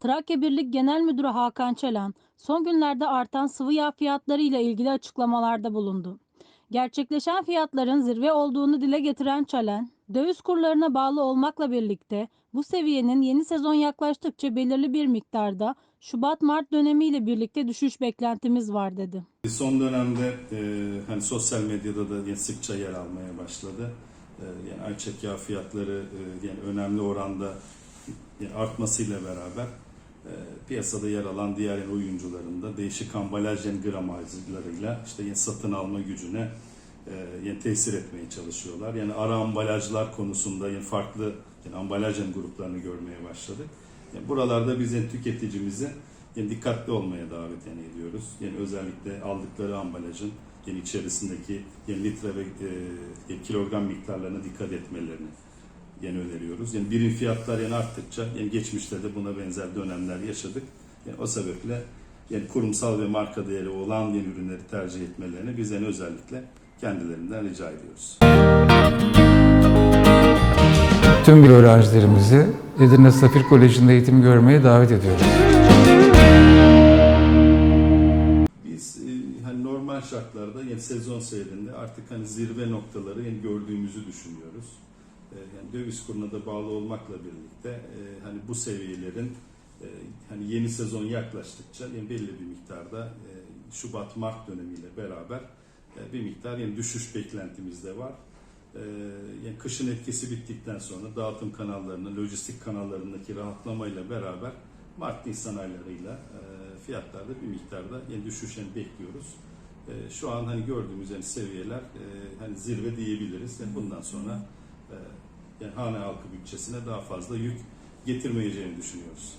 Trakya Birlik Genel Müdürü Hakan Çelan, son günlerde artan sıvı yağ fiyatları ile ilgili açıklamalarda bulundu. Gerçekleşen fiyatların zirve olduğunu dile getiren Çelen, döviz kurlarına bağlı olmakla birlikte bu seviyenin yeni sezon yaklaştıkça belirli bir miktarda Şubat-Mart dönemiyle birlikte düşüş beklentimiz var dedi. Son dönemde e, hani sosyal medyada da sıkça yer almaya başladı. E, yani ayçiçek yağı fiyatları e, yani önemli oranda yani artmasıyla beraber e, piyasada yer alan diğer yani oyuncuların da değişik ambalaj yani gramajlarıyla işte yani satın alma gücüne e, yani tesir etmeye çalışıyorlar. Yani ara ambalajlar konusunda yani farklı yani ambalaj yani gruplarını görmeye başladık. Yani buralarda biz yani tüketicimizi yani dikkatli olmaya davet yani ediyoruz. Yani özellikle aldıkları ambalajın yani içerisindeki yani litre ve e, kilogram miktarlarına dikkat etmelerini yani öneriyoruz. Yani birim fiyatlar yani arttıkça yani geçmişte de buna benzer dönemler yaşadık. Yani o sebeple yani kurumsal ve marka değeri olan yani ürünleri tercih etmelerini biz yani özellikle kendilerinden rica ediyoruz. Tüm bir öğrencilerimizi Edirne Safir Koleji'nde eğitim görmeye davet ediyoruz. Biz e, hani normal şartlarda yani sezon seyrinde artık hani zirve noktaları yani gördüğümüzü düşünüyoruz. E, yani döviz kuruna da bağlı olmakla birlikte e, hani bu seviyelerin e, hani yeni sezon yaklaştıkça yani belli bir miktarda e, Şubat Mart dönemiyle beraber e, bir miktar yani düşüş beklentimiz de var. E, yani kışın etkisi bittikten sonra dağıtım kanallarının, lojistik kanallarındaki rahatlamayla beraber Mart Nisan aylarıyla e, fiyatlarda bir miktarda yani düşüş yani bekliyoruz. E, şu an hani gördüğümüz yani seviyeler e, hani zirve diyebiliriz. Yani bundan sonra ee, yani hane halkı bütçesine daha fazla yük getirmeyeceğini düşünüyoruz.